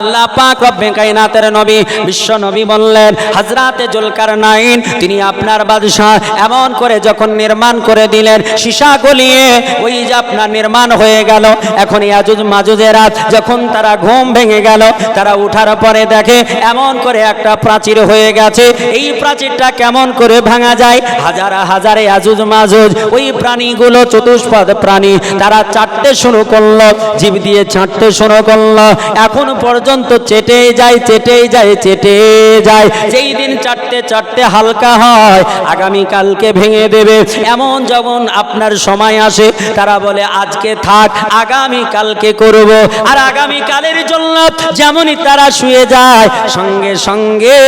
আল্লাহ পাক রব্বে কায়নাতের নবী, বিশ্ব নবী বললেন, হযরতে জুলকারনাইন, তিনি আপনার বাদশাহ। এমন করে যখন নির্মাণ করে দিলেন, সীসা গলিয়ে ওই যে আপনার নির্মাণ হয়ে গেল। এখন ইয়াজুজ মাজুজেরা যখন তারা ঘুম ভেঙে গেল, তারা উঠার পরে দেখে এমন করে একটা প্রাচীর হয়ে গেছে। এই প্রাচীরটা কেমন করে ভাঙা যায়? হাজার হাজারে আজুজ মাজুজ, ওই প্রাণীগুলো চতুষ্পদ প্রাণী। তারা চাটতে শুরু করল, জীব দিয়ে চাটতে শুরু করল। এখন পর্যন্ত চেটে যায় চেটে যায় চেটে যায়। যেই দিন চাটতে চাটতে হালকা হয় আগামী কালকে ভেঙে দেবে। এমন যখন আপনার সময় আসে, তারা বলে, আজকে থাক আগামী কালকে করব। আর আগামী কালের জন্য যেমনই তারা শুয়ে যায়, সঙ্গে সঙ্গে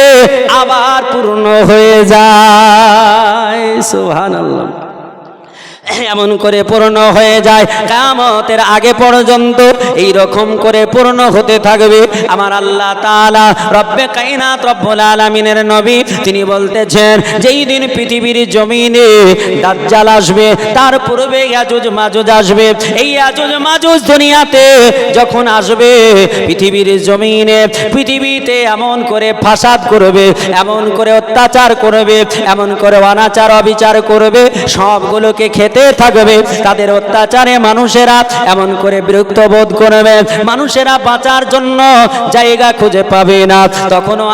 আবার পূর্ণ হয়ে যায়। সুবহানাল্লাহ। এমন করে পূর্ণ হয়ে যায়। কামতের আগে পর্যন্ত এই রকম করে পূর্ণ হতে থাকবে। আমার আল্লাহ তাআলা রব্বে কাইনাত রব্বুল আলামিনের নবী তিনি বলতেছেন, যেই দিন পৃথিবীর জমিনে দাজ্জাল আসবে, তার পূর্বে ইয়াজুজ মাজুজ আসবে। এই ইয়াজুজ মাজুজ দুনিয়াতে যখন আসবে, পৃথিবীর জমিনে পৃথিবীতে এমন করে ফাসাদ করবে, এমন করে অত্যাচার করবে, এমন করে অনাচার অবিচার করবে, সবগুলোকে খেতে থাকবে। তাদের অত্যাচারে মানুষেরা এমন করে বিরক্ত বোধ করবে। মানুষেরা বাঁচার জন্য জায়গা খুঁজে পাবে না। তখনও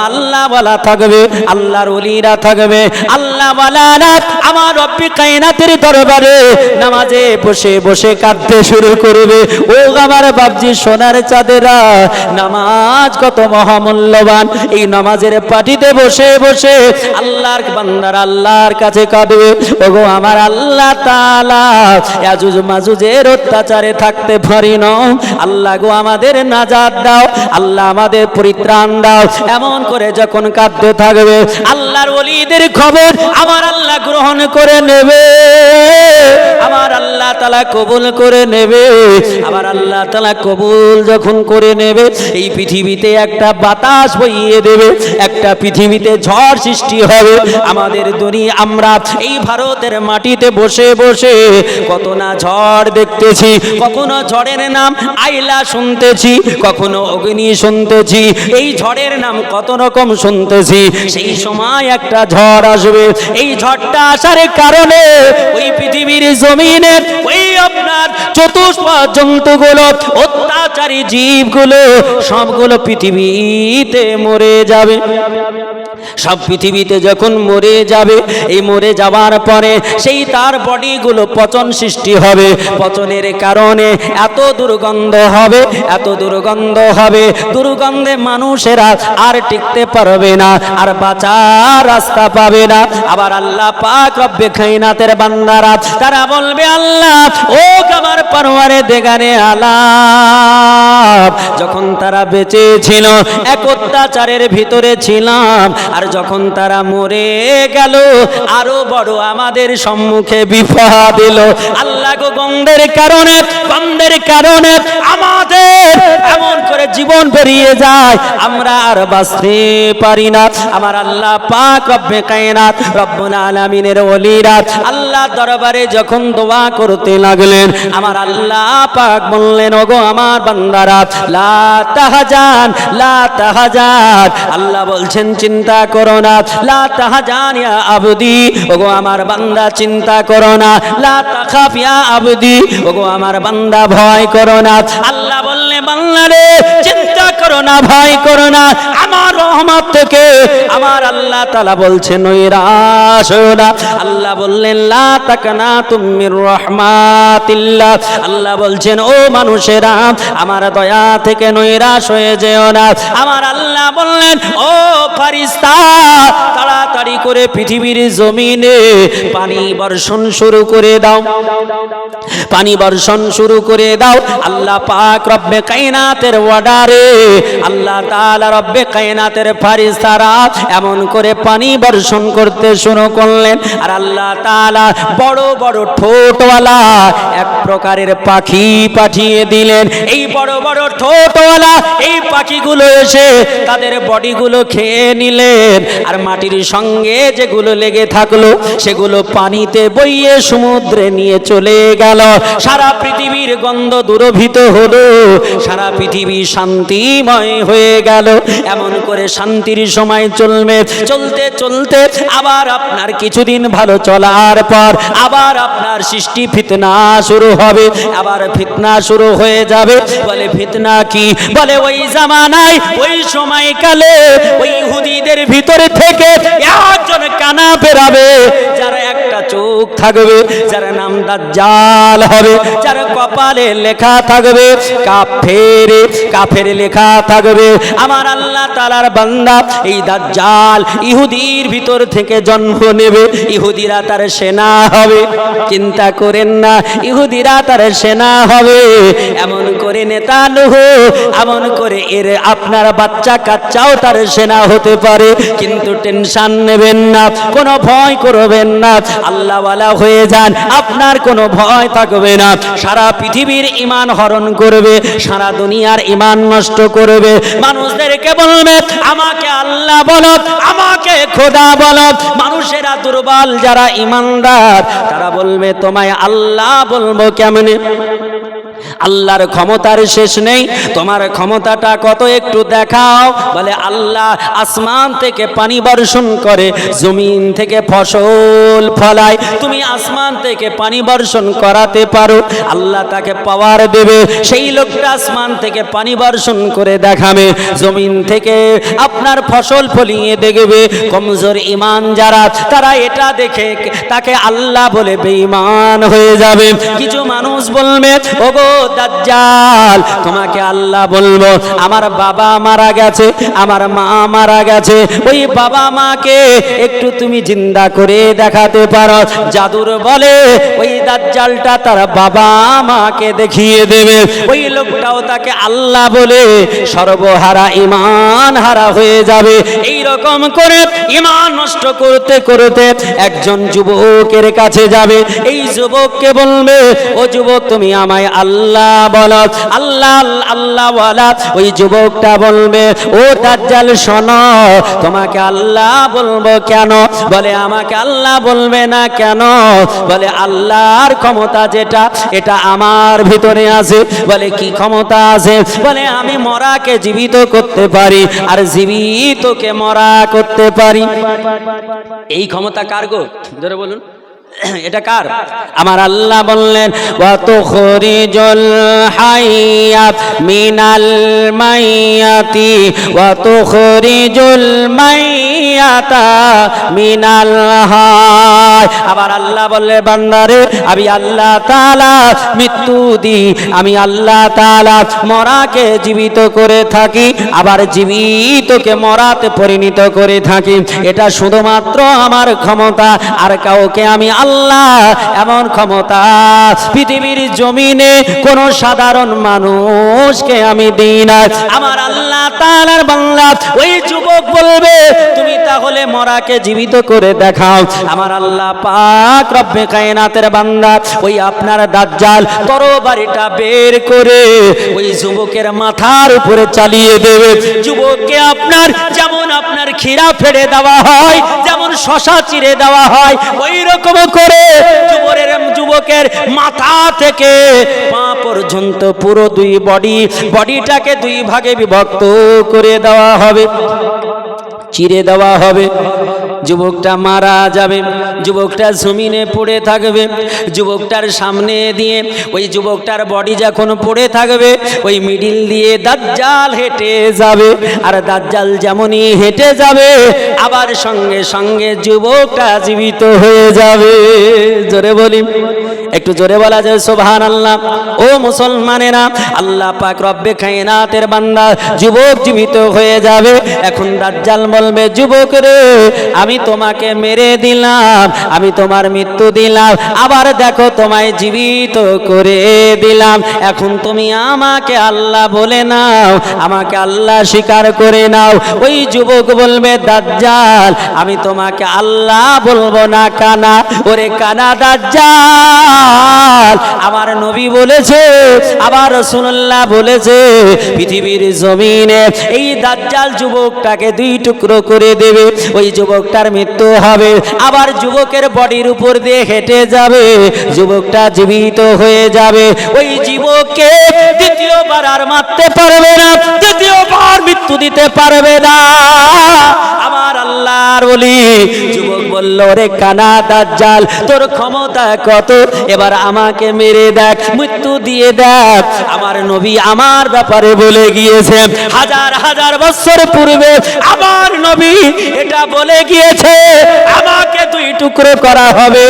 বলা থাকবে, আল্লাহর ওলিরা থাকবে। আল্লাহ বলারা আমার রব্বি কায়নাতের দরবারে নামাজে বসে বসে কাঁদতে শুরু করবে। ও আমার বাবজি সোনার চাঁদেরা, নামাজ কত মহামূল্যবান। এই নামাজের পাটিতে বসে বসে আল্লাহর বান্দার আল্লাহর কাছে কাঁদবে। ওগো আমার আল্লাহ মাজুজের অত্যাচারে থাকতে পারি না। আল্লাহ গো আমাদের নাজাত দাও, আল্লাহ আমাদের পরিত্রাণ দাও। এমন করে যখন কাঁদতে থাকবে, আল্লাহর ওলিদের খবর আমার আল্লাহ গ্রহণ করে নেবে। আমার আল্লাহ তালা কবুল করে নেবে। আমার আল্লাহ তালা কবুল যখন করে নেবে, এই পৃথিবীতে একটা বাতাস বইয়ে দেবে, একটা পৃথিবীতে ঝড় সৃষ্টি হবে। আমাদের দুনিয়া, আমরা এই ভারতের মাটিতে বসে বসে কত না ঝড় দেখতেছি, কখনো ঝড়ের নাম আইলা শুনতেছি, কখনো অগ্নি শুনতেছি, এই ঝড়ের নাম কত রকম শুনতেছি, সেই সময় একটা ঝড় আসবে, এই ঝড়টা আসার কারণে ওই পৃথিবীর জমিনে ওই আপনার চতুষ্পদ জন্তুগুলো, অত্যাচারী জীবগুলো, সবগুলো পৃথিবীতে মরে যাবে। সব পৃথিবীতে যখন মরে যাবে, এই মরে যাওয়ার পরে সেই তার বডিগুলো পচন সৃষ্টি হবে। পচনের কারণে এত দুর্গন্ধ হবে, এত দুর্গন্ধ হবে। দুর্গন্ধে মানুষেরা আর টিকতে পারবে না, আর বাঁচার রাস্তা পাবে না। আবার আল্লাহ পাক রব্বে খাইনাতের বান্দারা, তারা বলবে, আল্লাহ, ও আমার পারোয়ারে দেগানে আলাপ। যখন তারা বেঁচে ছিল, এক অত্যাচারের ভিতরে ছিলাম, আর যখন তারা মরে গেল, আরও বড় আমাদের সম্মুখে বিপদ। এলো আল্লাহ গো গন্ধের কারণে কারণে আমাদের এমন করে জীবন বেরিয়ে যায়। আমরা আর বাঁচতে পারি না। আমার আল্লাহ পাক রব্বে কায়নাত, রব্বুল আল্লাহ দরবারে যখন দোয়া করতে লাগলেন, আমার আল্লাহ পাক বললেন, ওগো আমার বান্দারা, লা তাহাজান লা তাহাজান। আল্লাহ বলছেন, চিন্তা করো না। লা তাহাজান ইয়া আবদি। ওগো আমার বান্দা, চিন্তা করো না। লা তাখাফ ইয়া আবদি। ওগো আমার বান্দা ভয় করো না। আল্লাহ বললে বান্দা চিন্তা করো না, ভয় করো না। আমার রহমত থেকে আমার আল্লাহ তালা বলছেন আল্লাহ বললেন, লা তাকানা তুমির রহমাতিল্লাহ। আল্লাহ বলছেন, ও মানুষেরা, আমার দয়া থেকে নৈরাশ হয়ে যেও না। আমার আল্লাহ বললেন, ও ফারিস্তা তাড়াতাড়ি করে পৃথিবীর জমিনে পানি বর্ষণ শুরু করে দাও। পানি বর্ষণ শুরু করে দাও। আল্লাহ পাক রব্বে কায়নাতের ওয়ার্ডারে আল্লাহ তাআলা রব্বে কায়নাতের ফারিস্তারা এমন করে পানি বর্ষণ করতে শুরু করলেন। আর আল্লাহ তাআলা বড় বড় ঠোঁটওয়ালা এক প্রকারের পাখি পাঠিয়ে দিলেন। এই বড় বড় ঠোঁটওয়ালা এই পাখিগুলো এসে তাদের বডিগুলো খেয়ে নিলেন। আর মাটির সঙ্গে যেগুলো লেগে থাকল, সেগুলো পানিতে বইয়ে সমুদ্রে নিয়ে চলে গেল। সারা পৃথিবীর গন্ধ দুরভিত হলো। সারা পৃথিবী শান্তি শান্তিময় হয়ে গেল। এমন করে শান্তির সময় চলবে। চলতে চলতে আবার আপনার কিছুদিন ভালো চলার পর আবার আপনার সৃষ্টি ফিতনা শুরু হবে। আবার ফিতনা শুরু হয়ে যাবে। বলে, ফিতনা কি? বলে, ওই জামানায়, ওই সময়কালে ওই হুদিদের ভিতরে থেকে একজন কানা বেরাবে। যার একটা চোখ থাকবে, যার নাম দাজ্জাল হবে, যার কপালে লেখা থাকবে, কাফের কাফের লেখা থাকবে। আমার আল্লাহ তালার বান্দা এই দাজ্জাল ইহুদির ভিতর থেকে জন্ম নেবে, ইহুদিরা তার সেনা হবে। চিন্তা করেন না, ইহুদিরা তার সেনা হবে। এমন করে নেতা নুহ এমন করে এর আপনার বাচ্চা কাচ্চাও তার সেনা হতে পারে, কিন্তু টেনশন নেবেন না, কোনো ভয় করবেন না। আল্লাহওয়ালা হয়ে যান, আপনার কোনো ভয় থাকবে না। সারা পৃথিবীর ইমান হরণ করবে, সারা দুনিয়ার ইমান নষ্ট করবে। মানুষদেরকে বলবে, আমাকে আল্লাহ বলো আমাকে খোদা বলো মানুষেরা দুর্বল যারা ইমানদার তারা বলবে, তোমায় আল্লাহ বলব কেমনে? আল্লাহর ক্ষমতার শেষ নেই। তোমার ক্ষমতাটা কত একটু দেখাও। বলে আল্লাহ আসমান থেকে পানি বর্ষণ করে, জমিন থেকে ফসল ফলায়। তুমি আসমান থেকে পানি বর্ষণ করাতে পারো। আল্লাহ তাকে পাওয়ার দেবে। সেই লোকটা আসমান থেকে পানি বর্ষণ করে দেখাবে। জমিন থেকে আপনার ফসল ফলিয়ে দেখবে। কমজোর ইমান যারা, তারা এটা দেখে, তাকে আল্লাহ বলে বেঈমান হয়ে যাবে। কিছু মানুষ বলবে, ওগো দাজ্জাল, তোমাকে আল্লাহ বলব, আমার বাবা মারা গেছে, আমার মা মারা গেছে, ওই বাবা মাকে একটু তুমি জিন্দা করে দেখাতে পারো। জাদুর বলে ওই দাজ্জালটা তার বাবা মাকে দেখিয়ে দেবে। ওই লোকটাও তাকে আল্লাহ বলে সর্বহারা ইমান হারা হয়ে যাবে। এই রকম করে ইমান নষ্ট করতে করতে একজন যুবকের কাছে যাবে। এই যুবককে বলবে, ও যুবক, তুমি আমায় আল্লাহ বলো, আল্লাহ আল্লাহ বলা, ওই যুবকটা বলবে, ও দাজ্জাল, শোনো, তোমাকে আল্লাহ বলব কেন? বলে, আমাকে আল্লাহ বলবে না কেন? বলে, আল্লাহর ক্ষমতা যেটা, এটা আমার ভিতরে আছে। বলে, কি ক্ষমতা আছে? বলে, আমি মরাকে জীবিত করতে পারি, আর জীবিতকে মরা করতে পারি। এই ক্ষমতা কার গো? ধরে বলুন। এটা কার? আমার আল্লাহ বললেন ওয়াত হাইয়াত মিনাল মাইয়াতি ওয়াত মাইয়াতা মিনাল হায়। আবার আল্লাহ বললে বান্দারে, আমি আল্লাহ তাআলা মৃত্যু দি আমি আল্লাহ তাআলা মরাকে জীবিত করে থাকি, আবার জীবিতকে মরাতে পরিণত করে থাকি। এটা শুধুমাত্র আমার ক্ষমতা, আর কাউকে আমি আল্লাহ, এমন ক্ষমতা পৃথিবীর জমিনে কোন সাধারণ মানুষকে আমি দিই না। আমার আল্লাহ তাআলার বাংলা ওই যুবক বলবে, তুমি তাহলে মরাকে জীবিত করে দেখাও। আমার আল্লাহ পাক রব্বে কায়নাতের বান্দা ওই আপনার দাজ্জাল তরবারিটা বের করে ওই যুবকের মাথার উপরে চালিয়ে দেবে। যুবককে আপনার যেমন আপনার খিরা ফেড়ে দেওয়া হয়, যেমন শশা চিরে দেওয়া হয় ওই রকম করে। যুবরের যুবকের মাথা থেকে পা পর্যন্ত পুরো দুই বডি বডিটাকে দুই ভাগে বিভক্ত করে দেওয়া হবে। চিরে দেওয়া হবে। যুবকটা মারা যাবে, যুবকটা জমিনে পড়ে থাকবে, যুবকটার সামনে দিয়ে ওই যুবকটার বডি যখন পড়ে থাকবে, ওই মিডিল দিয়ে দাজ্জাল হেঁটে যাবে। আর দাজ্জাল যেমনই হেঁটে যাবে, আবার সঙ্গে সঙ্গে যুবকটা জীবিত হয়ে যাবে। জোরে বলি। একটু জোরে বলা যায় সোভান আল্লাহ ও মুসলমানেরা, আল্লাহ পাক রব্বে খায়নাতের বান্দা, যুবক জীবিত হয়ে যাবে। এখন দাজ্জাল বলবে, যুবক রে, আমি তোমাকে মেরে দিলাম, আমি তোমার মৃত্যু দিলাম, আবার দেখো তোমায় জীবিত করে দিলাম। এখন তুমি আমাকে আল্লাহ বলে নাও, আমাকে আল্লাহ স্বীকার করে নাও। ওই যুবক বলবে, দাজ্জাল, আমি তোমাকে আল্লাহ বলব না, কানা। ওরে কানা দাজ্জাল। দাজ্জাল আমার নবী বলেছে আবার রসুল্লাহ বলেছে, পৃথিবীর জমিনে এই দাজ্জাল যুবকটাকে দুই টুকরো করে দেবে, ওই যুবকটার মৃত্যু হবে, আবার যুবকের বডির উপর দিয়ে হেঁটে যাবে, যুবকটা জীবিত হয়ে যাবে, ওই যুবককে দ্বিতীয়বার আর মারতে পারবে না দ্বিতীয়বার মৃত্যু দিতে পারবে না। আমার আল্লাহর বলি, যুবক বলল রে কানা দাজ্জাল, তোর ক্ষমতা কত? এবার আমাকে মেরে দেখ, মৃত্যু দিয়ে দেখ। আমার নবী আমার ব্যাপারে বলে গিয়েছে, হাজার হাজার বছর পূর্বে আমার নবী এটা বলে গিয়েছে, আমাকে দুই টুকরো করা হবে,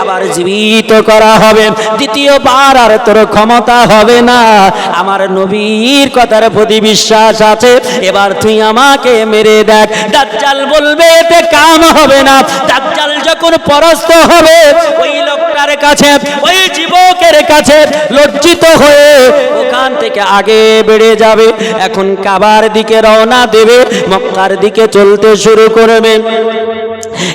আবার জীবিত করা হবে, দ্বিতীয়বার আর তোর ক্ষমতা হবে না। আমার নবীর কথার প্রতি বিশ্বাস আছে, এবার তুই আমাকে মেরে দেখ। দাজ্জাল বলবে, এতে কাম হবে না। দাজ্জাল যখন পরাস্ত হবে, ওই লোকটার কাছে, ওই যুবকের কাছে লজ্জিত হয়ে ওখান থেকে আগে বেড়ে যাবে। এখন কাবার দিকে রওনা দেবে, মক্কার দিকে চলতে শুরু করবে।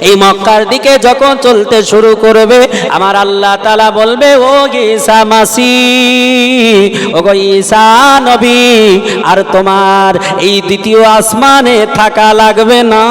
এই মক্কার দিকে যখন চলতে শুরু করবে, আমার আল্লাহ তালা বলবে, ও ঈসা মাসি ও গো ঈসা নবী, আর তোমার এই দ্বিতীয় আসমানে থাকা লাগবে না।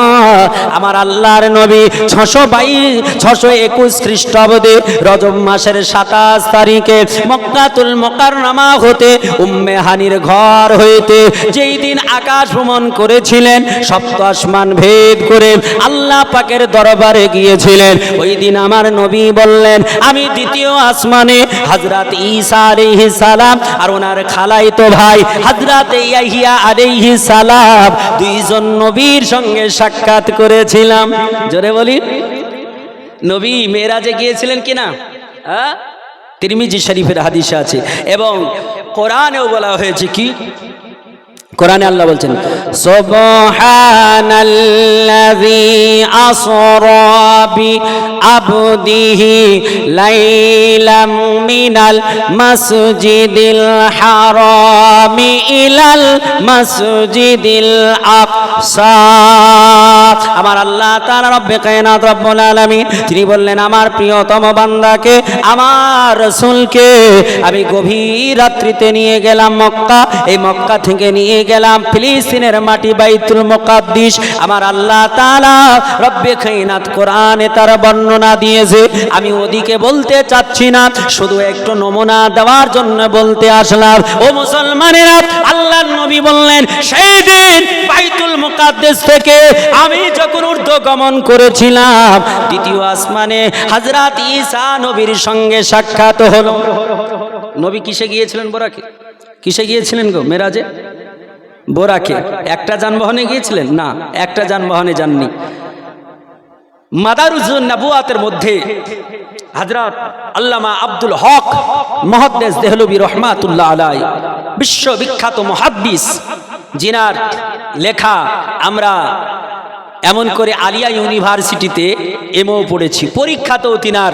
আমার আল্লাহর নবী ছশো বাইশ, ছশো একুশ খ্রিস্টাব্দে রজব মাসের সাতাশ তারিখে মক্কাতুল মকারনামা হতে উম্মে হানির ঘর হইতে যেই দিন আকাশ ভ্রমণ করেছিলেন, সপ্ত আসমান ভেদ করে আল্লাহ পাকের দরবারে গিয়েছিলেন। ওই দিন আমার নবী বললেন, আমি দ্বিতীয় আসমানে হজরত ঈসা আলাইহি সালাম আর ওনার খালাই তো ভাই হজরত ইয়াহিয়া আলাইহি সালাম। দুইজন নবীর সঙ্গে সাক্ষাৎ করেছিলাম। জোরে বলি। নবী মেরাজে গিয়েছিলেন কিনা হ্যাঁ? তিরমিজি শরীফের হাদিসে আছে। এবং কোরআনেও বলা হয়েছে কি? কোরআনে আল্লাহ বলছেন, সুবহানাল্লাযী আসরা বি আবদিহি লাইলাম মিনাল মাসজিদিল হারামি ইলাল মাসজিদিল আকসা। আমার আল্লাহ তাআলা রব্বে কায়নাত রব্বুল আলামিন, তিনি বললেন, আমার প্রিয়তম বান্দাকে, আমার রাসূলকে আমি গভীর রাত্রিতে নিয়ে গেলাম মক্কা। এই মক্কা থেকে নিয়ে গেলাম ফিলিস্তিনের মাটি বাইতুল মুকাদ্দিস। আমার আল্লাহ তাআলা রব্বে কায়নাত কোরআনে তার বর্ণনা দিয়েছে। আমি ওদিকে বলতে চাচ্ছি না, শুধু একটু নমুনা দেওয়ার জন্য বলতে আসলাম। ও মুসলমানেরা, আল্লাহর নবী বললেন, সেই দিন বাইতুল মুকাদ্দিস থেকে আমি যখন ঊর্ধ্ব গমন করেছিলাম, দ্বিতীয় আসমানে হযরত ঈসা নবীর সঙ্গে সাক্ষাৎ হলো। নবী কিসে গিয়েছিলেন বোরাকে? কিসে গিয়েছিলেন গো মেরাজে? বোরাকে। একটা যানবাহনে গিয়েছিলেন? না, একটা যানবাহনে যাননি। মাদারুজুন নবুয়াতের মধ্যে হযরত আল্লামা আব্দুল হক মহাদ্দেস দেহলবী রহমাতুল্লাহ আলাই, বিশ্ববিখ্যাত মহাদ্দিস, জিনার লেখা আমরা এমন করে আলিয়া ইউনিভার্সিটিতে এমও পড়েছি। পরীক্ষাতেও তিনার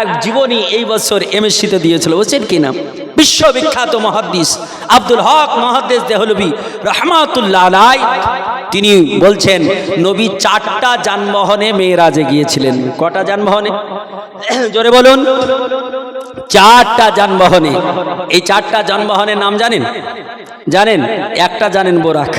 এক জীবনী এই বছর এমএসসিতে দিয়েছিল। বলছেন কি না বিশ্ববিখ্যাত মহাদ্দিস আব্দুল হক মহাদ্দেস দেহলবী রহমাতুল্লাহ আলাই তিনি বলছেন, নবী চারটা যানবাহনে মেয়েরাজে গিয়েছিলেন। কটা যানবাহনে? জোরে বলুন। চারটা যানবাহনে। এই চারটা যানবাহনের নাম জানেন? জানেন? একটা জানেন বোরাক,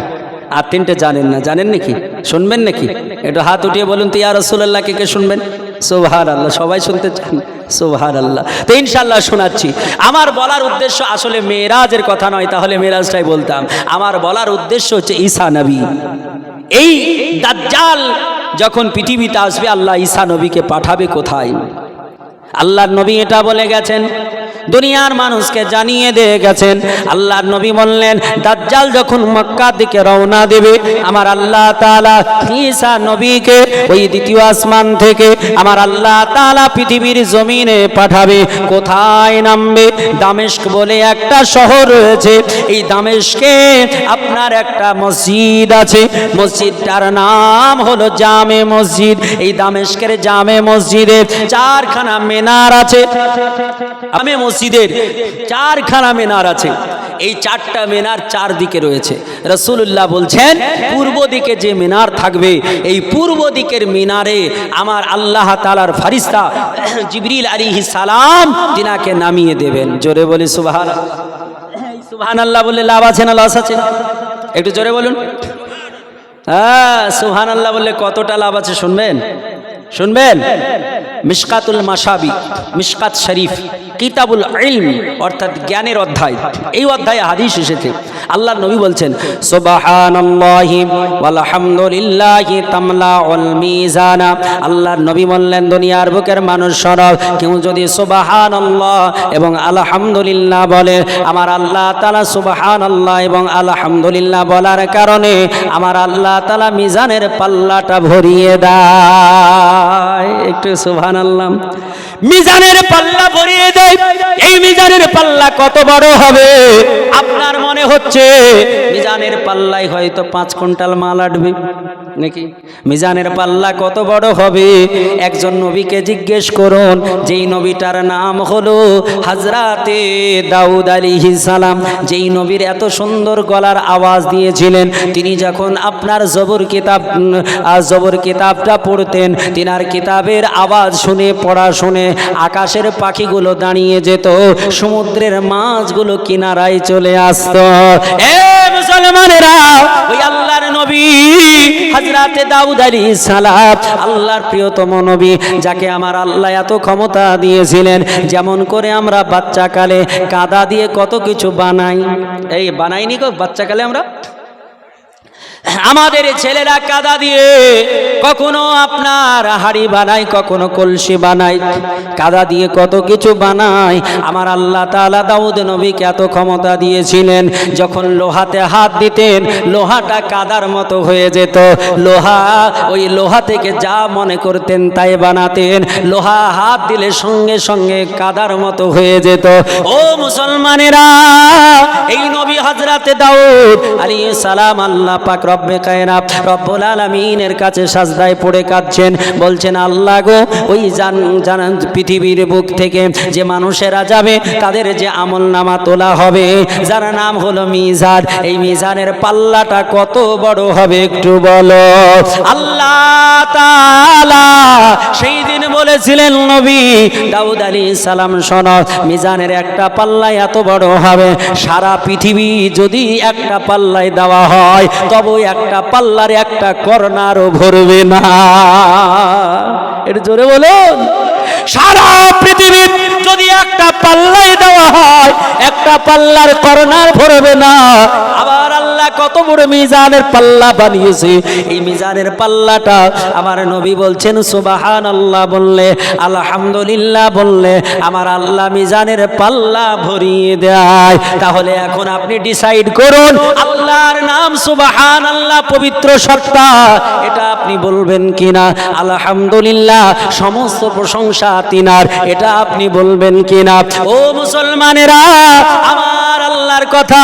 আর তিনটে জানেন না। জানেন নাকি? শুনবেন নাকি? একটু হাত উঠিয়ে বলুন তো, ইয়া রসুল্লাহ কে কে শুনবেন? সোভার আল্লাহ সবাই শুনতে চান? সোভার আল্লাহ তো ইনশাল্লাহ শোনাচ্ছি। আমার বলার উদ্দেশ্য আসলে মেয়েরাজের কথা নয়, তাহলে মেয়েরাজটাই বলতাম। আমার বলার উদ্দেশ্য হচ্ছে ঈসা নবী। এই দাজ্জাল যখন পৃথিবীতে আসবে, আল্লাহ ঈসা নবীকে পাঠাবে কোথায়? আল্লাহর নবী এটা বলে গেছেন দুনিয়ার মানুষকে জানিয়ে দিয়ে গেছেন। আল্লাহ নবী বললেন, দাজ্জাল যখন মক্কা দিকে রওনা দেবে, আমার আল্লাহ তালা ঈসা নবীকে ওই দ্বিতীয় আসমান থেকে আমার আল্লাহ তালা পৃথিবীর জমিনে পাঠাবে। কোথায় নামবে? দামেস্ক বলে একটা শহর রয়েছে। এই দামেস্কে আপনার একটা মসজিদ আছে। মসজিদটার নাম হলো জামে মসজিদ। এই দামেস্কের জামে মসজিদে চারখানা মিনার আছে। আমি মসজিদের চারখানা মিনার আছে। এই চারটা মিনার চারদিকে রয়েছে। রসুল্লাহ বলছেন, পূর্ব দিকে যে মিনার থাকবে, এই পূর্ব দিকের মিনারে আমার আল্লাহ তালার ফারিস্তা জিবরিল আলী সালাম তিনাকে নামিয়ে দেবেন। জোরে বলি সুবাহান সুবাহান আল্লাহ বললে লাভ আছে না লস আছে? একটু জোরে বলুন। হ্যাঁ সুহান আল্লাহ বললে কতটা লাভ আছে শুনবেন? শুনবেন? মিশকাতুল মাসাবি মিশকাত শরীফ। কিতাবুল ইলম, অর্থাৎ জ্ঞানের অধ্যায়। এই অধ্যায়ে হাদিস এসেছে। আল্লাহ নবী বলছেন আল্লাহর নবী বললেন, দুনিয়ার বুকের মানুষ সরব। কেউ যদি সুবহানাল্লাহ এবং আলহামদুলিল্লাহ বলে, আমার আল্লাহ তাআলা সুবহানাল্লাহ এবং আলহামদুলিল্লাহ বলার কারণে আমার আল্লাহ তাআলা মিজানের পাল্লাটা ভরিয়ে দেয়। একটু সুবহানাল্লাহ। মিজানের পাল্লা ভরিয়ে দেয়। এই মিজানের পাল্লা কত বড় হবে? আপনার মনে হচ্ছে মিজানের পাল্লাই হয়তো পাঁচ কুইন্টাল মাল আটবে? নাকি? মিজানের পাল্লা কত বড় হবে? একজন নবীকে জিজ্ঞেস করুন, যেই নবীটার নাম হলো হাজরাতে দাউদ আলী সালাম। যেই নবীর এত সুন্দর গলার আওয়াজ দিয়েছিলেন, তিনি যখন আপনার জবর কিতাব জবর কিতাবটা পড়তেন, তিনার কিতাবের আওয়াজ শুনে, পড়া শুনে আকাশের পাখিগুলো দাঁড়িয়ে যেত, সমুদ্রের মাছগুলো কিনারায় চলে আসতো। এ মুসলমানেরা, ওই আল্লাহর নবী হাজরাতে দাউদ আলী আল্লাহর প্রিয়তম নবী, যাকে আমার আল্লাহ এত ক্ষমতা দিয়েছিলেন, যেমন করে আমরা বাচ্চাকালে কাদা দিয়ে কত কিছু বানাই। এই বানাইনি গো বাচ্চাকালে আমরা? আমাদের ছেলেরা কাদা দিয়ে কখনো আপনার হাড়ি বানায়, কখনো কলসি বানায়। কাদা দিয়ে কত কিছু বানায়। আমার আল্লাহ তাআলা দাউদ নবীকে এত ক্ষমতা দিয়েছিলেন, যখন লোহাতে হাত দিতেন, লোহাটা কাদার মতো হয়ে যেত। লোহা, ওই লোহা থেকে যা মনে করতেন তাই বানাতেন। লোহা হাত দিলে সঙ্গে সঙ্গে কাদার মতো হয়ে যেত। ও মুসলমানেরা, এই নবী হজরতে দাউদ আলী সালাম আল্লাহ পাক রব্বে কায়নাত, রব্বুল আলামিনের কাছে সাজদায় পড়ে কাঁদছেন। বলছেন, আল্লাহ গো, ওই জান জানান পৃথিবীর বুক থেকে যে মানুষেরা যাবে, তাদের যে আমল নামা তোলা হবে, যার নাম হলো মিজান। এই মিজানের পাল্লাটা কত বড় হবে একটু বলো। আল্লাহ তাআলা সেই দিন বলেছিলেন, নবী দাউদ আলী সালাম, শোন, মিজানের একটা পাল্লায় এত বড় হবে, সারা পৃথিবী যদি একটা পাল্লায় দেওয়া হয় তবে একটা পাল্লার একটা কর্নারও ভরবে না। এর জোরে বলুন। সারা পৃথিবীর যদি একটা পাল্লাই দেওয়া হয়, একটা পাল্লার কর্নার ভরবে না। আবার আল্লাহ কত বড় মিজানের পাল্লা বানিয়েছে। এই মিজানের পাল্লাটা আমার নবী বলছেন সুবাহান আল্লাহ বললে, আলহামদুলিল্লাহ বললে, আমার আল্লাহ মিজানের পাল্লা ভরিয়ে দেয়। তাহলে এখন আপনি ডিসাইড করুন, আল্লাহর নাম সুবাহান আল্লাহ পবিত্র সত্তা এটা আপনি বলবেন কিনা? আলহামদুলিল্লাহ, সমস্ত প্রশংসা তিনার, এটা আপনি বলবেন কিনা? ও মুসলমানেরা, আমার আল্লাহর কথা,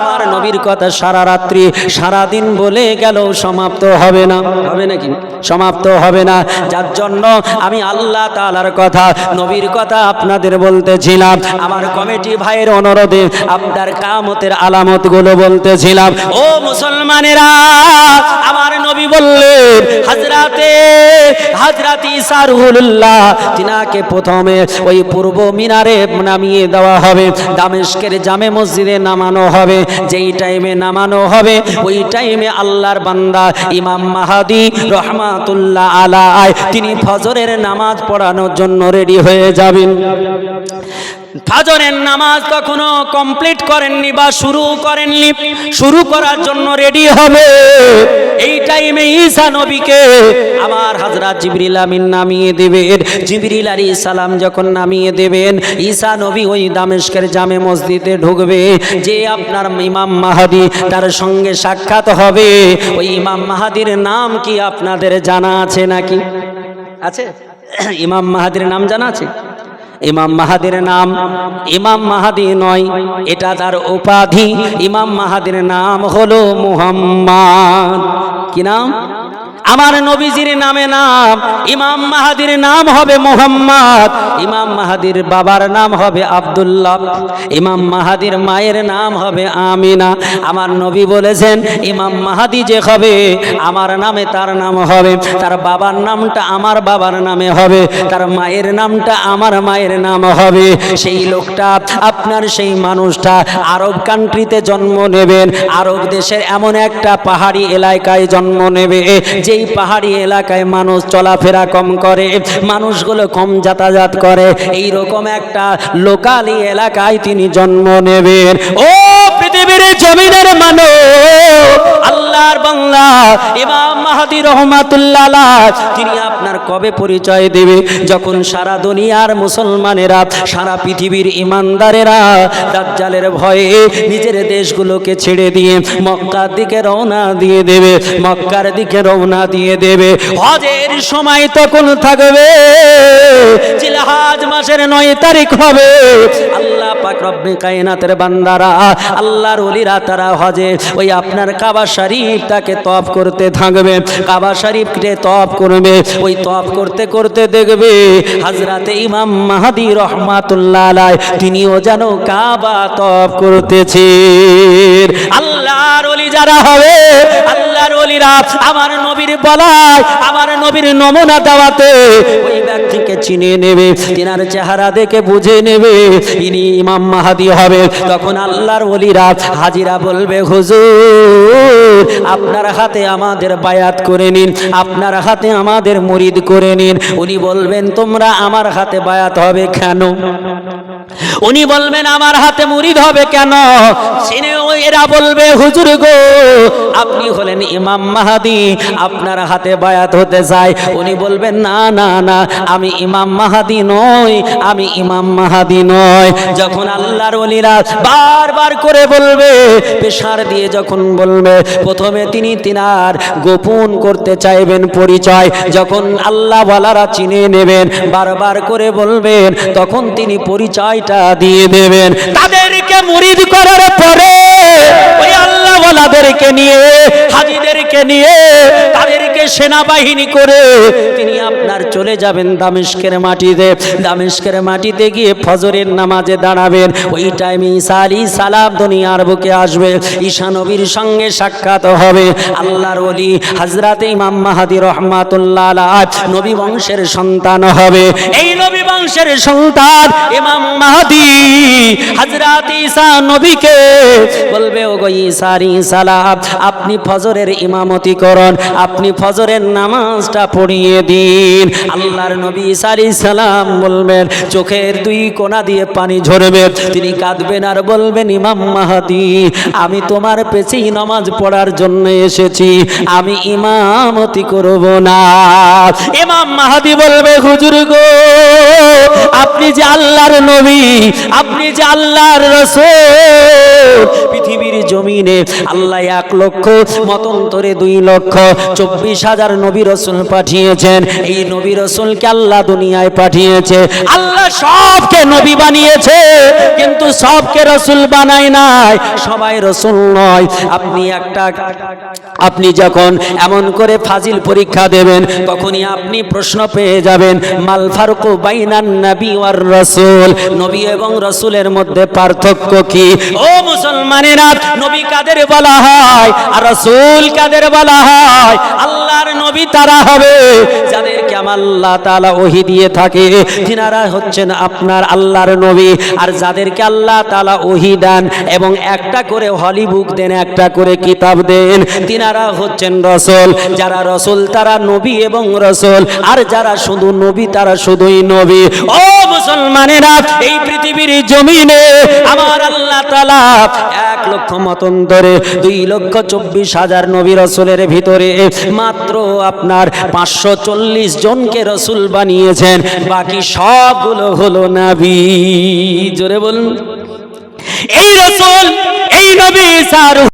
আমার নবীর কথা সারা রাত্রি, সারা দিন বলে গেল সমাপ্ত হবে না। হবে নাকি? সমাপ্ত হবে না। যার জন্য আমি আল্লাহ তালার কথা, নবীর কথা আপনাদের বলতেছিলাম। আমার কমিটি ভাইয়ের অনুরোধে আপনার কামতের আলামতগুলো বলতেছিলাম। ও মুসলমানেরা, আমার নবী বললেন হাজরাতে হাজরাতি সারহুল্লাহ তিনাকে প্রথমে ওই পূর্ব মিনারে নামিয়ে দেওয়া হবে। দামেস্কের জামে মসজিদে নামানো হবে। যেই টাইমে নামানো হবে। ওই টাইমে আল্লাহর বান্দা ইমাম মাহাদি রহমাতুল্লাহ আলাই তিনি ফজরের নামাজ পড়ানোর জন্য রেডি হয়ে যাবেন। ফাজরের নামাজ তখনও কমপ্লিট করেননি বা শুরু করেননি, শুরু করার জন্য রেডি হবে। এই টাইমে ঈসা নবীকে আমার হাজরাত জিবরিল আমিন নামিয়ে দেবেন। জিবরিল আলী সালাম যখন নামিয়ে দেবেন, ঈসা নবী ওই দামেস্কের জামে মসজিদে ঢুকবে। যে আপনার ইমাম মাহাদি তার সঙ্গে সাক্ষাৎ হবে। ওই ইমাম মাহাদির নাম কি আপনাদের জানা আছে নাকি? আছে? ইমাম মাহাদির নাম জানা আছে? ইমাম মাহাদির নাম। ইমাম মাহাদি নয়, এটা তার উপাধি। ইমাম মাহাদির নাম হলো মুহাম্মদ। কি নাম? আমার নবীজির নামে নাম, ইমাম মাহাদির নাম হবে মোহাম্মদ, ইমাম মাহাদির বাবার নাম হবে আব্দুল্লাহ, ইমাম মাহাদির মায়ের নাম হবে আমিনা। আমার নবী বলেছেন, ইমাম মাহাদি যে হবে, আমার নামে তার নাম হবে, তার বাবার নামটা আমার বাবার নামে হবে, তার মায়ের নামটা আমার মায়ের নাম হবে। সেই লোকটা, আপনার সেই মানুষটা আরব কান্ট্রিতে জন্ম নেবেন, আরব দেশের এমন একটা পাহাড়ি এলাকায় জন্ম নেবে যেই পাহাড়ি এলাকায় মানুষ চলাফেরা কম করে, মানুষগুলো কম যাতায়াত করে। এই রকম একটা লোকালি এলাকায় তিনি জন্ম নেবেন। ও পৃথিবীর জমিনের মানুষ আল্লাহর বাংলা। ইমাম মাহাদি রহমাতুল্লাহ তিনি আপনার কবে পরিচয় দেবে? যখন সারা দুনিয়ার মুসলমানেরা, সারা পৃথিবীর ইমানদারেরা দাজ্জালের ভয়ে নিজের দেশগুলোকে ছেড়ে দিয়ে মক্কার দিকে রওনা দিয়ে দেবে, মক্কার দিকে রওনা দিয়ে দেবে। হজের সময় তখন থাকবে, জিলহাজ মাসের নয় তারিখ হবে। আল্লাহ পাক রব্বে কায়নাতের বান্দারা, আল্লাহর ওলিরা তারা হজে, ওই আপনার কাবা শরীফটাকে তপ করতে থাকবে, কাবা শরীফকে তপ করবে, ওই তপ করতে করতে দেখবে হাজরাতে ইমাম মাহাদি রহমাতুল্লাহ তিনিও যেন কাবা তপ করতেছে আল্লাহর ওলি যারা হবে, আল্লাহর ওলিরা আমার নবীর বলায়, আমার নবীর নমুনা দেওয়াতে ওই ব্যক্তিকে চিনে নেবে, তিনার চেহারা দেখে বুঝে নেবে, ইনি ইমাম মাহাদি হবে। তখন আল্লাহর ওলিরা হাজিরা বলবে, হুজুর আপনার হাতে আমাদের বায়াত করে নিন, আপনার হাতে আমাদের মুরিদ করে নিন। উনি বলবেন, তোমরা আমার হাতে বায়াত হবে কেন? উনি বলবেন, আমার হাতে মুরিদ হবে কেন? এরা বলবে, হুজুর গো, আপনি হলেন ইমাম মাহাদি, আপনার হাতে বায়াত হতে চাই উনি বলবেন, না না না, আমি ইমাম মাহাদি নই, আমি ইমাম মাহাদি নয় যখন আল্লাহর ওলিরা বারবার করে বলবে, পেশার দিয়ে যখন বলবে, প্রথমে তিনি তিনার গোপন করতে চাইবেন পরিচয়। যখন আল্লাহ বালারা চিনে নেবেন, বারবার করে বলবেন, তখন তিনি পরিচয়টা দিয়ে দেবেন। তাদেরকে মুরিদ করার পরে ওই আল্লাহ বালাদেরকে নিয়ে, হাজিদেরকে নিয়ে সেনাবাহিনী করে তিনি আপনার চলে যাবেন দামেস্কের মাটিতে। দামেস্কের মাটিতে গিয়ে ফজরের নামাজে দাঁড়াবেন। ওই টাইমে ঈসা আলী সালাম দুনিয়ার বুকে আসবে। ঈশা নবীর সঙ্গে সাক্ষাৎ হবে। আল্লাহর ওলি হাজরাতে ইমাম মাহাদি রহমাতুল্লাহ নবী বংশের সন্তান হবে। এই নবী বংশের সন্তান ইমাম মাহাদি হাজরাত ঈসা নবীকে বলবে ও গো ঈসা আলী সালাম, আপনি ফজরের ইমামতি করুন। আপনি ফজরের নামাজটা পড়িয়ে দিন। আল্লাহর নবী আলী সালাম বলবেন, চোখের দুই কোনা দিয়ে পানি ঝরবে। তিনি কাঁদবেন আর বলবেন, ইমাম মাহাদি, আমি তোমার পেছেই নামাজ পড়ার জন্য এসেছি। আমি ইমামতি করব না। ইমাম মাহাদি বলবে, হুজুর গো, আপনি যে আল্লাহর নবী, আপনি যে আল্লাহর রসুল, পৃথিবীর জমিনে আল্লাহ এক লক্ষ, মতন্তরে দুই লক্ষ, চব্বিশ হাজার নবী রসুল পাঠিয়েছেন। এই নবী রসুলকে আল্লাহ দুনিয়ায় পাঠিয়েছে। আল্লাহ সবকে নবী বানিয়েছে, কিন্তু সবকে রসুল বানায় নাই। সবাই রসুল নয়। আপনি একটা, আপনি যখন এমন করে ফাজিল পরীক্ষা দেবেন, তখনই আপনি প্রশ্ন পেয়ে যাবেন, মাল ফারুকু বাইনান নবী ওয়ার রসুল? নবী এবং রসুলের মধ্যে পার্থক্য কি? ও মুসলমানেরা, নবী কাদের বলা হয় আর রসুল কাদের বলা হয়? আল্লাহর নবী তারা হবে। যাদেরকে আমার আল্লাহ তাআলা ওহি দিয়ে থাকে। তিনারা হচ্ছেন আপনার আল্লাহর নবী। আর যাদেরকে আল্লাহ তাআলা ওহি দেন এবং একটা করে হলি বুক দেন, একটা করে কিতাব দেন, তিনারা হচ্ছেন রসুল। যারা রসুল, তারা নবী এবং রসুল। আর যারা শুধু নবী, তারা শুধুই নবী। ও মুসলমানেরা, এই পৃথিবীর জমিনে আমার আল্লাহ তাআলা এক লক্ষ মতন ধরে দুই লক্ষ চব্বিশ হাজার নবী রসুলের ভিতরে মাত্র আপনার পাঁচশো চল্লিশ জনকে রসুল বানিয়েছেন বাকি সবগুলো হলো নাবি। জোরে বলুন। এই রসুল এই নবী সার